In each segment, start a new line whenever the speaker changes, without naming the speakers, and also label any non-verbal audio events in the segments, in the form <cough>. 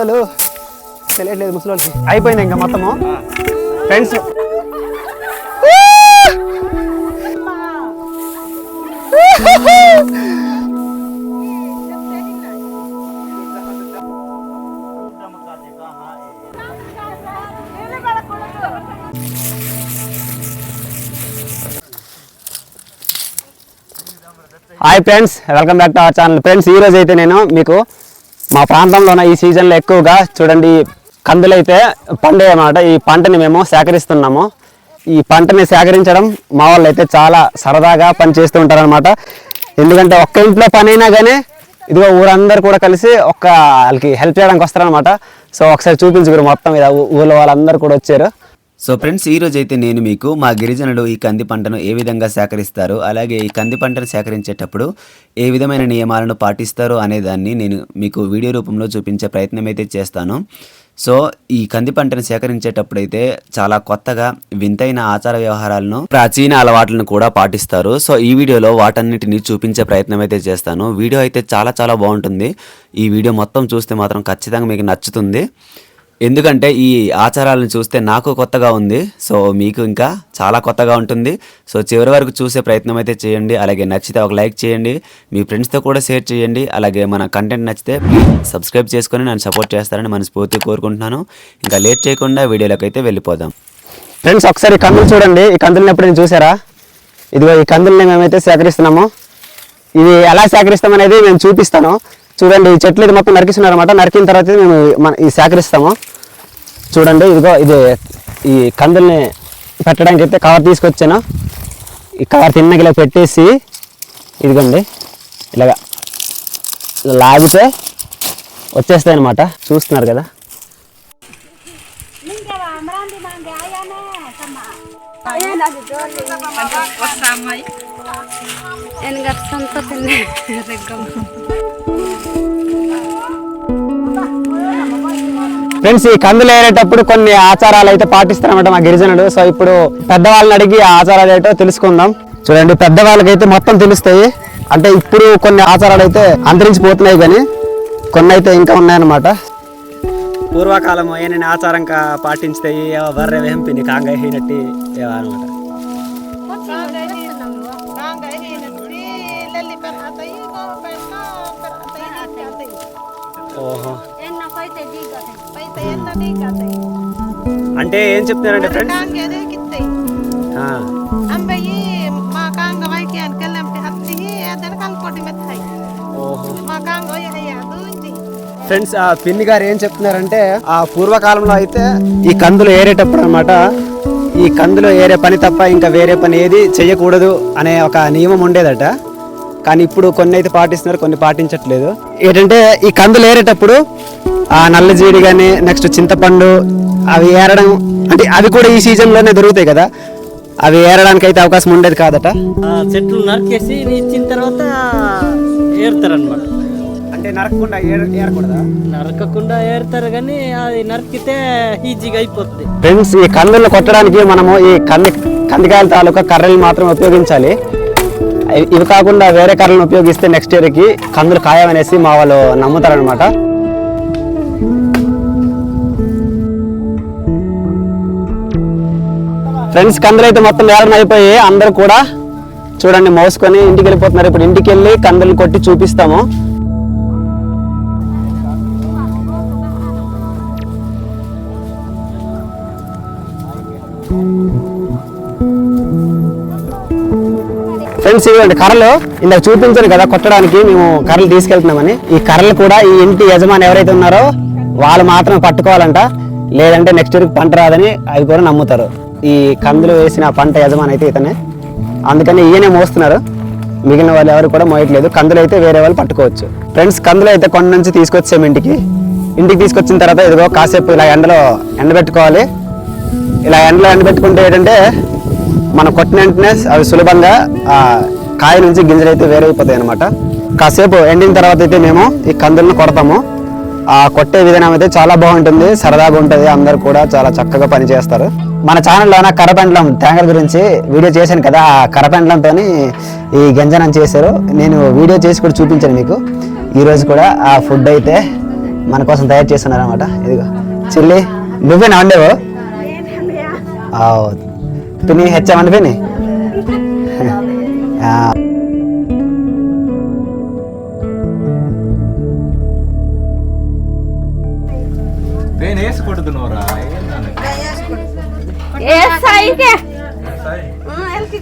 ముసలోళ్ళు తెలియట్లేదు ముసలి అయిపోయింది ఇంకా మొత్తము. Friends hi friends welcome back to our channel friends ఈరోజు అయితే నేను మీకు మా ప్రాంతంలోన ఈ సీజన్లో ఎక్కువగా చూడండి కందులైతే పండే అన్నమాట. ఈ పంటని మేము సేకరిస్తున్నాము. ఈ పంటని సేకరించడం మా వాళ్ళు అయితే చాలా సరదాగా పని చేస్తూ ఉంటారనమాట ఎందుకంటే ఒక్క ఇంట్లో పని అయినా కానీ ఇదిగో ఊరందరూ కూడా కలిసి ఒక్క వాళ్ళకి హెల్ప్ చేయడానికి వస్తారనమాట సో ఒకసారి చూపించుకురు మొత్తం ఇది ఊళ్ళో వాళ్ళందరూ కూడా వచ్చారు.
సో ఫ్రెండ్స్ ఈ రోజు అయితే నేను మీకు మా గిరిజనులు ఈ కంది పంటను ఏ విధంగా సేకరిస్తారు అలాగే ఈ కంది పంటను సేకరించేటప్పుడు ఏ విధమైన నియమాలను పాటిస్తారు అనే దాన్ని నేను మీకు వీడియో రూపంలో చూపించే ప్రయత్నం అయితే చేస్తాను. సో ఈ కంది పంటను సేకరించేటప్పుడు అయితే చాలా కొత్తగా వింతైన ఆచార వ్యవహారాలను ప్రాచీన అలవాట్లను కూడా పాటిస్తారు. సో ఈ వీడియోలో వాటన్నిటిని చూపించే ప్రయత్నం అయితే చేస్తాను. వీడియో అయితే చాలా చాలా బాగుంటుంది. ఈ వీడియో మొత్తం చూస్తే మాత్రం ఖచ్చితంగా మీకు నచ్చుతుంది. ఎందుకంటే ఈ ఆచారాలను చూస్తే నాకు కొత్తగా ఉంది. సో మీకు ఇంకా చాలా కొత్తగా ఉంటుంది. సో చివరి వరకు చూసే ప్రయత్నం అయితే చేయండి. అలాగే నచ్చితే ఒక లైక్ చేయండి. మీ ఫ్రెండ్స్తో కూడా షేర్ చేయండి. అలాగే మన కంటెంట్ నచ్చితే సబ్స్క్రైబ్ చేసుకొని నన్ను సపోర్ట్ చేస్తారని మనస్ఫూర్తి కోరుకుంటున్నాను. ఇంకా లేట్ చేయకుండా వీడియోలోకి అయితే వెళ్ళిపోదాం.
ఫ్రెండ్స్ ఒకసారి కందులు చూడండి. ఈ కందులను ఎప్పుడైనా చూసారా? ఇదిగో ఈ కందుల్ని మేమైతే సేకరిస్తున్నాము. ఇది ఎలా సేకరిస్తామనేది మేము చూపిస్తాను. చూడండి ఈ చెట్లు ఇది మొత్తం నరికిస్తున్నారు అనమాట నరికిన తర్వాత మేము మన ఈ సేకరిస్తాము. చూడండి ఇదిగో ఇది ఈ కందుల్ని పెట్టడానికి అయితే కవర్ తీసుకొచ్చాను. ఈ కవర్ తిన్నకి ఇలా పెట్టేసి ఇదిగోండి ఇలాగా ఇలా లాగితే వచ్చేస్తాయి అనమాట చూస్తున్నారు కదా.
Enggak <laughs> sempet
ఫ్రెండ్స్ ఈ కందులు ఏరేటప్పుడు కొన్ని ఆచారాలు అయితే పాటిస్తారన్నమాట మా గిరిజనులు. సో ఇప్పుడు పెద్దవాళ్ళని అడిగి ఆ ఆచారాలు ఏంటో తెలుసుకుందాం. చూడండి పెద్దవాళ్ళకైతే మొత్తం తెలుస్తాయి. అంటే ఇప్పుడు కొన్ని ఆచారాలు అయితే అంతరించిపోతున్నాయి కానీ కొన్ని అయితే ఇంకా ఉన్నాయన్నమాట. పూర్వకాలం ఏనని ఆచారం పాటించుతాయి బర్రె వెంపిని కాంగ అయినట్టు అనమాట ఓహో. అంటే ఏం చెప్తున్నారంటే ఫ్రెండ్స్ ఫ్రెండ్స్ ఆ. పిన్ని గారు ఏం చెప్తున్నారంటే ఆ పూర్వకాలంలో అయితే ఈ కందులు ఏరేటప్పుడు అనమాట ఈ కందులు ఏరే పని తప్ప ఇంకా వేరే పని ఏది చేయకూడదు అనే ఒక నియమం ఉండేదట. కానీ ఇప్పుడు కొన్ని అయితే పాటిస్తున్నారు కొన్ని పాటించట్లేదు. ఏంటంటే ఈ కందులు ఏరేటప్పుడు ఆ నల్ల జీడి కానీ నెక్స్ట్ చింతపండు అవి ఏరడం అంటే అవి కూడా ఈ సీజన్లోనే దొరుకుతాయి కదా. అవి ఏరడానికి అయితే అవకాశం ఉండేది కాదట?
చెట్లు నరికేసి ఇచ్చిన తర్వాత ఏరుతారనమాట
అంటే నరకకుండా ఏరకూడదా?
నరకకుండా ఏరుతారు కానీ అది నరికితే ఈజీగా అయిపోతుంది
ఫ్రెండ్స్ ఈ కందులను కొట్టడానికి మనము ఈ కంది కందికాయల తాలూకా కర్రలు మాత్రం ఉపయోగించాలి. ఇవి కాకుండా వేరే కర్రలను ఉపయోగిస్తే నెక్స్ట్ ఇయర్కి కందులు ఖాయమనేసి మా వాళ్ళు నమ్ముతారనమాట ఫ్రెండ్స్ కందులు అయితే మొత్తం వేలం అయిపోయి అందరూ కూడా చూడండి మోసుకొని ఇంటికి వెళ్ళిపోతున్నారు. ఇప్పుడు ఇంటికి వెళ్ళి కందులు కొట్టి చూపిస్తాము. ఫ్రెండ్స్ ఇవ్వండి కర్రలు ఇందాక చూపించారు కదా కొట్టడానికి మేము కర్రలు తీసుకెళ్తున్నామని. ఈ కర్రలు కూడా ఈ ఇంటి యజమాని ఎవరైతే ఉన్నారో వాళ్ళు మాత్రం పట్టుకోవాలంట. లేదంటే నెక్స్ట్ ఇయర్కి పంట రాదని అవి కూడా నమ్ముతారు. ఈ కందులు వేసిన పంట యజమాని అయితే ఇతనే. అందుకని ఈయనే మోస్తున్నారు. మిగిలిన వాళ్ళు ఎవరు కూడా మోయట్లేదు. కందులు అయితే వేరే వాళ్ళు పట్టుకోవచ్చు. ఫ్రెండ్స్ కందులు అయితే కొండ నుంచి తీసుకొచ్చాము ఇంటికి. ఇంటికి తీసుకొచ్చిన తర్వాత ఇదిగో కాసేపు ఇలా ఎండలో ఎండబెట్టుకోవాలి. ఇలా ఎండలో ఎండబెట్టుకుంటే ఏంటంటే మనం కొట్టిన వెంటనే అవి సులభంగా ఆ కాయ నుంచి గింజలు అయితే వేరైపోతాయి అనమాట కాసేపు ఎండిన తర్వాత అయితే మేము ఈ కందులను కొడతాము. ఆ కొట్టే విధానం అయితే చాలా బాగుంటుంది సరదాగా ఉంటుంది అందరు కూడా చాలా చక్కగా పని చేస్తారు. మన ఛానల్లో కరపెండలం తేంగల గురించి వీడియో చేశాను కదా ఆ కరపెండలంతో ఈ గంజనం చేశారు. నేను వీడియో చేసి కూడా చూపించాను మీకు. ఈరోజు కూడా ఆ ఫుడ్ అయితే మన కోసం తయారు చేస్తున్నారు అనమాట ఇదిగో చిల్లి నువ్వేనా వండేవు?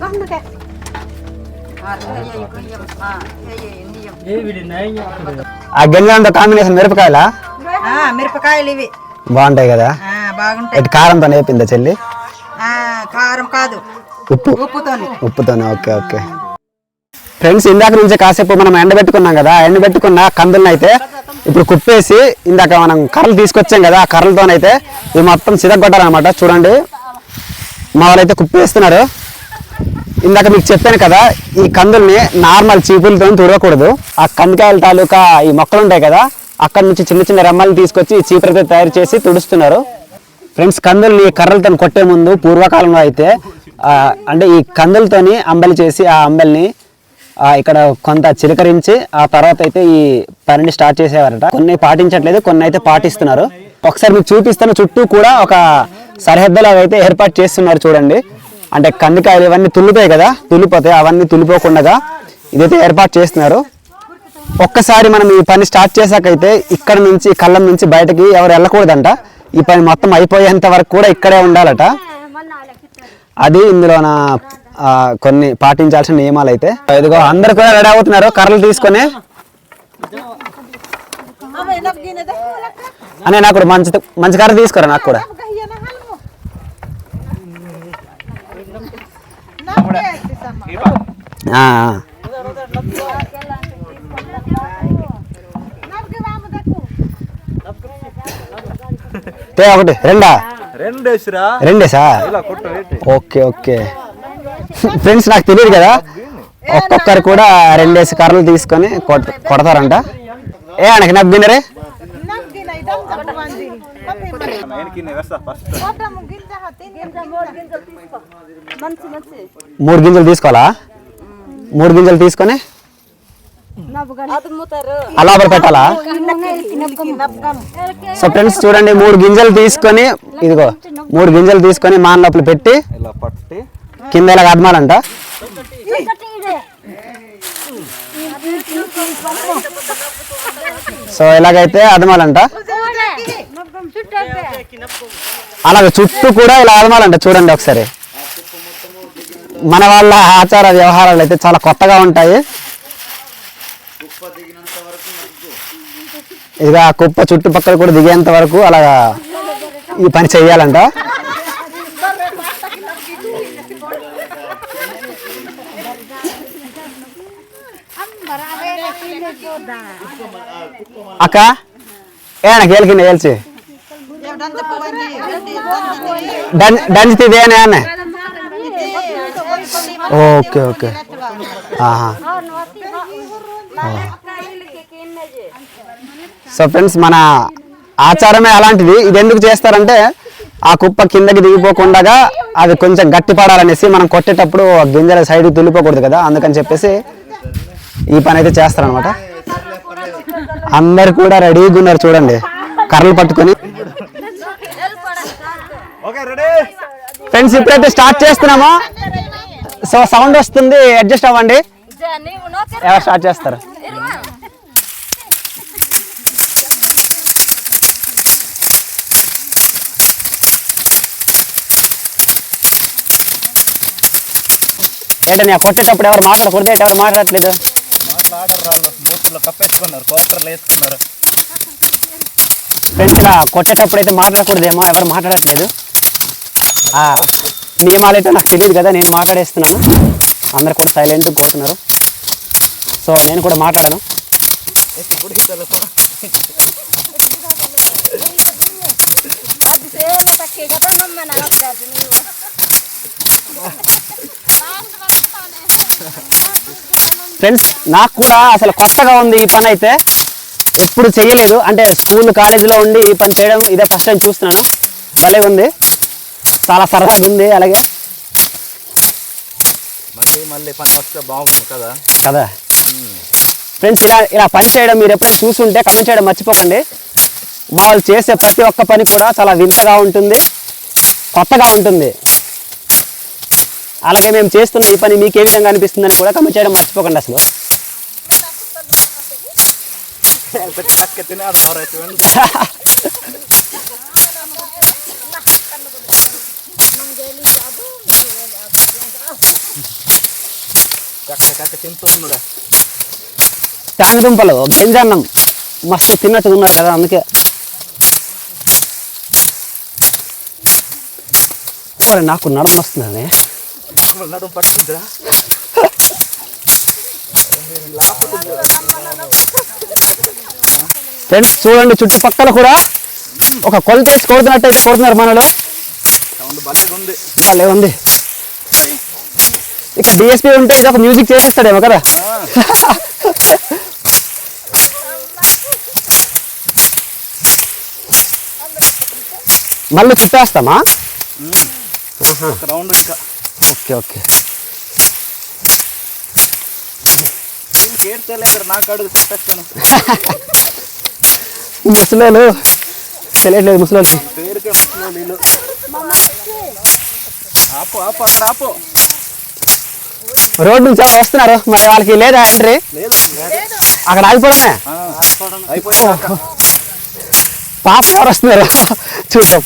కొండకే
ఏ వీడి నయం
ఆ గెంజంతో కాంబినేషన్ మిరపకాయలా?
ఆ, మిరపకాయలు ఇవి.
బాగుంటాయి కదా.
ఆ, బాగుంటాయి.
ఇటు కారంతో నేపిందా చెల్లి?
కారం కాదు.
ఉప్పు.
ఉప్పుతోని.
ఉప్పుతోనే ఓకే ఓకే. ఫ్రెండ్స్ ఇందాక నుంచి కాసేపు మనం ఎండబెట్టుకున్నాం కదా ఎండబెట్టుకున్న కందులను అయితే ఇప్పుడు కుప్పేసి ఇందాక మనం కర్రలు తీసుకొచ్చాం కదా ఆ కర్రలతోనైతే ఇవి మొత్తం సిదగొట్టాలన్నమాట చూడండి. మా వాళ్ళైతే కుప్పేస్తున్నారు. ఇందాక మీకు చెప్పాను కదా ఈ కందుల్ని నార్మల్ చీపులతో తుడవకూడదు. ఆ కందికాయల తాలూకా ఈ మొక్కలు ఉంటాయి కదా అక్కడ నుంచి చిన్న చిన్న రెమ్మలు తీసుకొచ్చి ఈ చీపులతో తయారు చేసి తుడుస్తున్నారు. ఫ్రెండ్స్ కందుల్ని కర్రలతో కొట్టే ముందు పూర్వకాలంలో అయితే అంటే ఈ కందులతోని అంబలి చేసి ఆ అంబలిని ఇక్కడ కొంత చిలకరించి ఆ తర్వాత అయితే ఈ పనిని స్టార్ట్ చేసేవారట. కొన్ని పాటించట్లేదు కొన్ని అయితే పాటిస్తున్నారు. ఒకసారి మీకు చూపిస్తాను చుట్టూ కూడా ఒక సరిహద్దులాగా అయితే ఏర్పాటు చేస్తున్నారు చూడండి. అంటే కందికాయలు ఇవన్నీ తుల్లిపోయాయి కదా తుల్లిపోతాయి అవన్నీ తుల్లిపోకుండా ఇదైతే ఏర్పాటు చేస్తున్నారు. ఒక్కసారి మనం ఈ పని స్టార్ట్ చేశాకైతే ఇక్కడ నుంచి కళ్ళం నుంచి బయటకి ఎవరు వెళ్ళకూడదంట. ఈ పని మొత్తం అయిపోయేంత వరకు కూడా ఇక్కడే ఉండాలట. అది ఇందులోన ఆ, కొన్ని పాటించాల్సిన నియమాలు అయితే. ఇదిగో అందరు కూడా రెడీ అవుతున్నారు. కర్రలు తీసుకొని. అనే నాకు కూడా మంచి మంచి కర్ర తీసుకోరా నాకు కూడా. ఆ, ఒకటి రెండా? రెండేసా? Okay okay. ఫ్రెండ్స్ నాకు తెలియదు కదా? ఒక్కొక్కరు కూడా రెండేసి కర్రలు తీసుకొని కొడతారంట. ఏ నబ్బినరే
వేస్తా ఫస్ట్
మూడు గింజలు తీసుకోవాలా? మూడు గింజలు తీసుకొని అలా పెట్టాలా? సో ఫ్రెండ్స్ చూడండి మూడు గింజలు తీసుకొని ఇదిగో మూడు గింజలు తీసుకొని మాన లోపల పెట్టి
ఇలా పట్టి.
కింద ఇలా అదమాలంట సో ఇలాగైతే అదమాలంట. అలాగే చుట్టూ కూడా ఇలా అదమాలంట చూడండి ఒకసారి. మన వాళ్ళ ఆచార వ్యవహారాలు అయితే చాలా కొత్తగా ఉంటాయి. ఇక ఆ కుప్ప చుట్టుపక్కల కూడా దిగేంత వరకు అలా ఈ పని చెయ్యాలంట. అక్క ఏనా గేలికింద గెలిచి. డంచిదేనే అన్న? Okay okay. ఆహా. సో ఫ్రెండ్స్ మన ఆచారమే అలాంటిది. ఇది ఎందుకు చేస్తారంటే ఆ కుప్ప కిందకి దిగిపోకుండా అది కొంచెం గట్టి పడాలనేసి మనం కొట్టేటప్పుడు ఆ గింజల సైడ్కి తుల్లిపోకూడదు కదా అందుకని చెప్పేసి ఈ పని అయితే చేస్తారనమాట అందరు కూడా రెడీగా ఉన్నారు చూడండి. కర్రలు పట్టుకొని.
Okay ready?
ఫ్రెండ్స్ ఇప్పుడైతే స్టార్ట్ చేస్తున్నాము. సో సౌండ్ వస్తుంది అడ్జస్ట్ అవ్వండి. ఎవరు స్టార్ట్ చేస్తారు? ఏంటని కొట్టేటప్పుడు ఎవరు మాట్లాడకూడదు? ఏంటి ఎవరు మాట్లాడట్లేదు?
మూతుల్లో కప్పేసుకున్నారు వేసుకున్నారు.
ఫ్రెండ్స్ ఇలా కొట్టేటప్పుడు అయితే మాట్లాడకూడదేమో ఎవరు మాట్లాడట్లేదు. ఆ, నియమాలు అయితే నాకు తెలియదు కదా నేను మాట్లాడేస్తున్నాను. అందరు కూడా సైలెంట్గా కూర్చున్నారు. సో నేను కూడా మాట్లాడాను. ఫ్రెండ్స్ నాకు కూడా అసలు కొత్తగా ఉంది ఈ పని అయితే. ఎప్పుడు చేయలేదు అంటే స్కూల్ కాలేజీలో ఉండి ఈ పని చేయడం ఇదే ఫస్ట్ టైం చూస్తున్నాను. భలే ఉంది. చాలా సరదాగా ఉంది. అలాగే
మళ్ళీ మళ్ళీ పని వస్తే బాగుంటుంది కదా.
కదా? ఫ్రెండ్స్ ఇలా ఇలా పని చేయడం మీరు ఎప్పుడైనా చూసుంటే కమెంట్ చేయడం మర్చిపోకండి. వాళ్ళు చేసే ప్రతి ఒక్క పని కూడా చాలా వింతగా ఉంటుంది. కొత్తగా ఉంటుంది. అలాగే మేము చేస్తున్న ఈ పని మీకు ఏ విధంగా అనిపిస్తుందని కూడా కమెంట్ చేయడం మర్చిపోకండి అసలు.
తినే
దుంపలు గంజన్నం. మస్తు తిన్నట్టు ఉన్నారు కదా అందుకే. ఓరే నాకు నడమ
నడుము పట్టుకుంటా
ఫ్రెండ్స్ చూడండి చుట్టుపక్కల కూడా ఒక కొలత వేసి కొడుతున్నట్టు అయితే కొడుతున్నారు మనలో భలే ఉంది. ఇక డిఎస్పీ ఉంటే ఇది ఒక మ్యూజిక్ చేసేస్తాడేమో కదా. మళ్ళీ చుట్టేస్తామా?
రౌండ్ ఇంకా.
Okay okay. ముసలోళ్ళు తెలియట్లేదు ముసలోళ్ళకి
పేరుకే ముసలి నీళ్ళు ఆపు ఆపు అక్కడ ఆపు.
రోడ్డు నుంచి ఎవరు వస్తున్నారు? మరి వాళ్ళకి లేదా ఎంట్రీ
లేదు.
అక్కడ ఆగిపోవడమే? పాప ఎవరు వస్తున్నారు? చూద్దాం.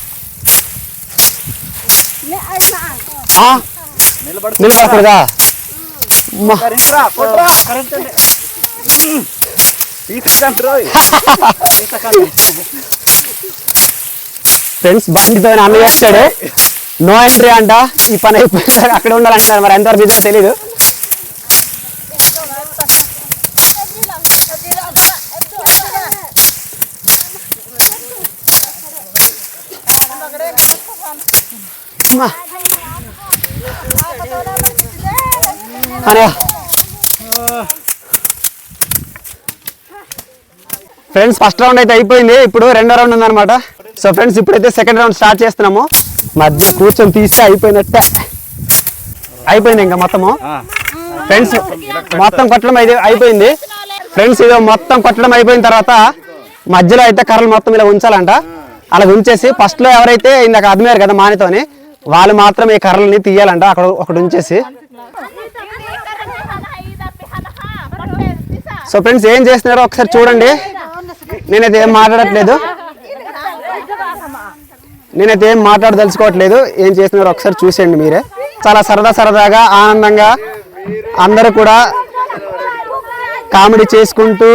నిలబడకూడదా ఫ్రెండ్స్ బండితో అన్న చేస్తాడు. నో ఎంట్రీ అంట. ఈ పని అయిపోయింది అక్కడ ఉండాలంటున్నారు మరి. ఎంతవరకు నిజమో తెలీదు. అమ్మా. అనే ఫ్రెండ్స్ ఫస్ట్ రౌండ్ అయితే అయిపోయింది. ఇప్పుడు రెండో రౌండ్ ఉందన్నమాట. సో ఫ్రెండ్స్ ఇప్పుడైతే సెకండ్ రౌండ్ స్టార్ట్ చేస్తున్నాము. మధ్య కూర్చొని తీస్తే అయిపోయినట్టే. అయిపోయింది ఇంకా మొత్తము. ఫ్రెండ్స్ మొత్తం కొట్టడం అయితే అయిపోయింది. ఫ్రెండ్స్ ఇది మొత్తం కొట్టడం అయిపోయిన తర్వాత మధ్యలో అయితే కర్రలు మొత్తం ఇలా ఉంచాలంట. అలా ఉంచేసి ఫస్ట్లో ఎవరైతే ఇందాక అదిమారు కదా మానితోని వాళ్ళు మాత్రం ఈ కర్రలని తీయాలంట. అక్కడ ఒకటి ఉంచేసి. సో ఫ్రెండ్స్ ఏం చేస్తున్నారో ఒకసారి చూడండి. నేనైతే ఏం మాట్లాడట్లేదు. నేనైతే ఏం మాట్లాడదలుచుకోవట్లేదు. ఏం చేస్తున్నారో ఒకసారి చూసేయండి మీరే. చాలా సరదా సరదాగా ఆనందంగా అందరూ కూడా కామెడీ చేసుకుంటూ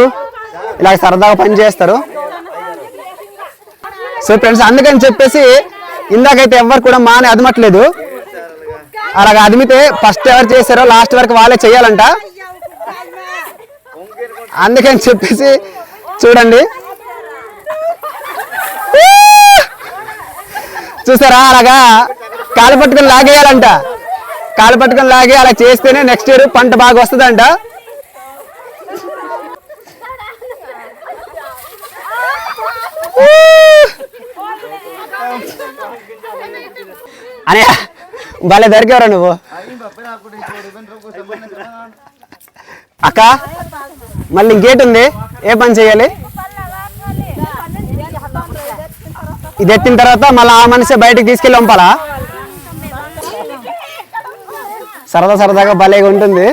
ఇలా సరదాగా పని చేస్తారు. సో ఫ్రెండ్స్ అందుకని చెప్పేసి ఇందాకైతే ఎవరు కూడా మానే అదమట్లేదు. అలాగ అదిమితే ఫస్ట్ ఎవరు చేశారో లాస్ట్ వరకు వాళ్ళే చేయాలంట. అందుకని చెప్పేసి చూడండి. చూసారా? అలాగా కాలు పట్టుకొని లాగేయాలంట. కాలు పట్టుకొని లాగే అలా చేస్తేనే నెక్స్ట్ ఇయర్ పంట బాగా వస్తుందంట. అనే భలే దొరికేవరా నువ్వు. అక్క మళ్ళీ గేట్ ఉంది. ఏ పని చేయాలి? ఇది ఎత్తిన తర్వాత మళ్ళీ ఆ మనిషి బయటకు తీసుకెళ్ళి పంపాలా? సరదా సరదాగా భలేగా ఉంటుంది.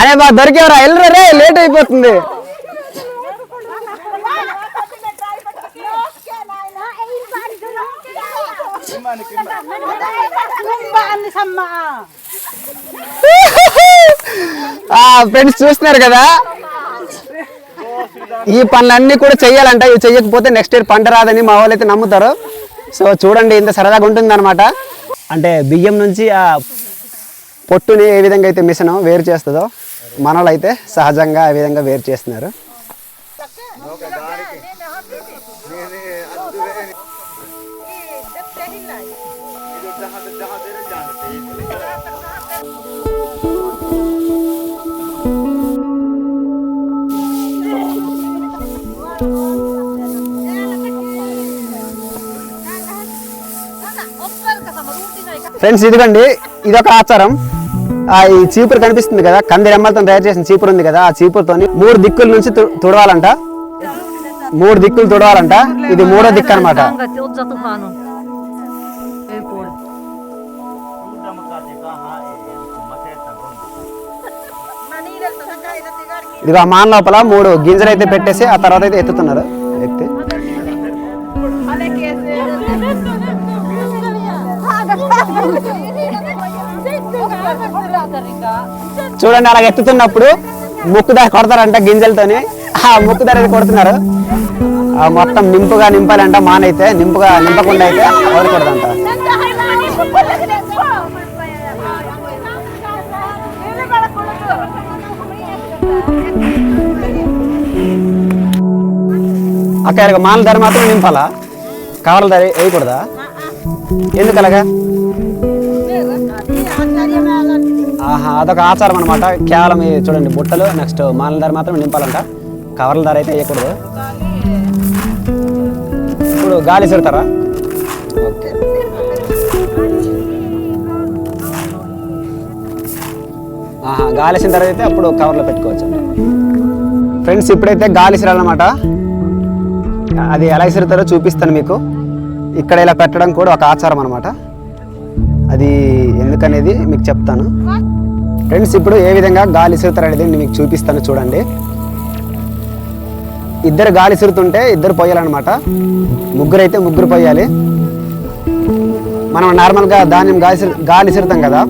అరే బా దొరికేవరా? వెళ్ళరా రే లేట్ అయిపోతుంది. ఫ్రెండ్స్ చూస్తున్నారు కదా ఈ పనులన్నీ కూడా చెయ్యాలంట ఇవి చెయ్యకపోతే నెక్స్ట్ ఇయర్ పంట రాదని మా వాళ్ళు అయితే నమ్ముతారు సో చూడండి ఇంత సరదాగా ఉంటుంది అనమాట అంటే బియ్యం నుంచి ఆ పొట్టుని ఏ విధంగా అయితే మిషన్ వేరు చేస్తుందో మనలో అయితే సహజంగా ఆ విధంగా వేరు చేస్తున్నారు ఫ్రెండ్స్ ఇదిగండి. ఇదొక ఆచారం. ఆ ఈ చీపురు కనిపిస్తుంది కదా? కందిరెమ్మలతో తయారు చేసిన చీపురు ఉంది కదా? ఆ చీపురుతోని మూడు దిక్కుల నుంచి తుడవాలంట. మూడు దిక్కులు తుడవాలంట. ఇది మూడో దిక్కు అనమాట ఇదిగో ఆ మాన్ లోపల మూడు గింజలు అయితే పెట్టేసి ఆ తర్వాత అయితే ఎత్తుతున్నారు. ఎత్తి. చూడండి అలా ఎత్తుతున్నప్పుడు ముక్కు దారి కొడతారంట గింజలతోని. ఆ ముక్కు దారి కొడుతున్నారు. ఆ మొత్తం నింపుగా నింపాలంట మానైతే నింపుగా నింపకుండా అయితే వదలకూడదంట అక్క ఇలాగ మాల ధర మాత్రం నింపాలా? కావాల ధర వేయకూడదా? ఎందుకు అలాగా ఆహా అదొక ఆచారం అనమాట కేవలం చూడండి బుట్టలు నెక్స్ట్ మాల ధర మాత్రం నింపాలంట. కవర్ల ధర అయితే వేయకూడదు. ఇప్పుడు గాలి చెడతారా ఓకే. ఆహా గాలి వేసిన తర్వాత అయితే అప్పుడు కవర్లో పెట్టుకోవచ్చు. ఫ్రెండ్స్ ఇప్పుడైతే గాలి సిరాలన్నమాట అది ఎలా ఇసురుతారో చూపిస్తాను మీకు. ఇక్కడ ఇలా పెట్టడం కూడా ఒక ఆచారం అనమాట అది ఎందుకనేది మీకు చెప్తాను. ఫ్రెండ్స్ ఇప్పుడు ఏ విధంగా గాలి ఇసురుతారు అనేది నేను మీకు చూపిస్తాను చూడండి. ఇద్దరు గాలి ఇసురుతుంటే ఇద్దరు పోయాలన్నమాట. ముగ్గురు అయితే ముగ్గురు పోయాలి. మనం నార్మల్గా ధాన్యం గాలి గాలి ఇసురుతాం కదా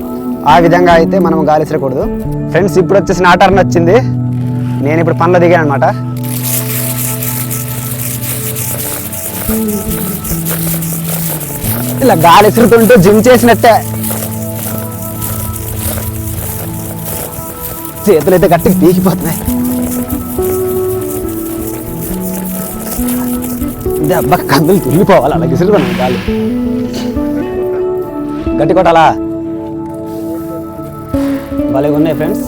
ఆ విధంగా అయితే మనం గాలి ఇసరకూడదు. ఫ్రెండ్స్ ఇప్పుడు వచ్చేసి నా టర్న్ వచ్చింది. నేను ఇప్పుడు పనులు దిగాను అనమాట ఇలా గాలి ఇసురుతుంటూ జిమ్ చేసినట్టే. చేతులు అయితే పీకిపోతున్నాయి. దెబ్బ కందులు తిరిగిపోవాలి అలా విసురుతాను గాలి. గట్టి కొట్టాలా? భలేగా ఉన్నాయి ఫ్రెండ్స్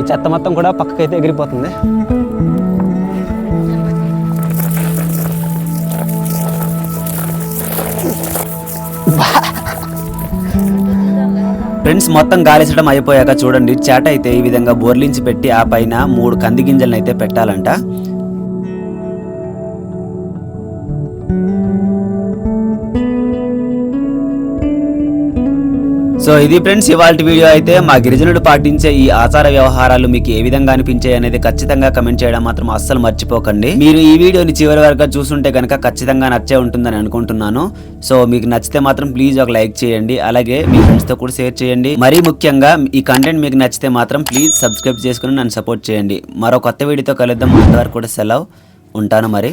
ఈ చెత్త మొత్తం కూడా పక్కకైతే ఎగిరిపోతుంది.
ఫ్రెండ్స్ మొత్తం గాలిసడం అయిపోయాక చూడండి చాట అయితే ఈ విధంగా బోర్లించి పెట్టి ఆ పైన మూడు కంది గింజలను అయితే పెట్టాలంట. సో ఇది ఫ్రెండ్స్ ఇవాళ వీడియో అయితే మా గిరిజనుడు పాటించే ఈ ఆచార వ్యవహారాలు మీకు ఏ విధంగా అనిపించాయి అనేది ఖచ్చితంగా కమెంట్ చేయడం మాత్రం అస్సలు మర్చిపోకండి. మీరు ఈ వీడియోని చివరి వరకు చూసుంటే కనుక ఖచ్చితంగా నచ్చే ఉంటుందని అనుకుంటున్నాను. సో మీకు నచ్చితే మాత్రం ప్లీజ్ ఒక లైక్ చేయండి. అలాగే మీ ఫ్రెండ్స్తో కూడా షేర్ చేయండి. మరీ ముఖ్యంగా ఈ కంటెంట్ మీకు నచ్చితే మాత్రం ప్లీజ్ సబ్స్క్రైబ్ చేసుకుని నన్ను సపోర్ట్ చేయండి. మరో కొత్త వీడియోతో కలుద్దాం. అంతవరకు కూడా సెలవు. ఉంటాను మరి.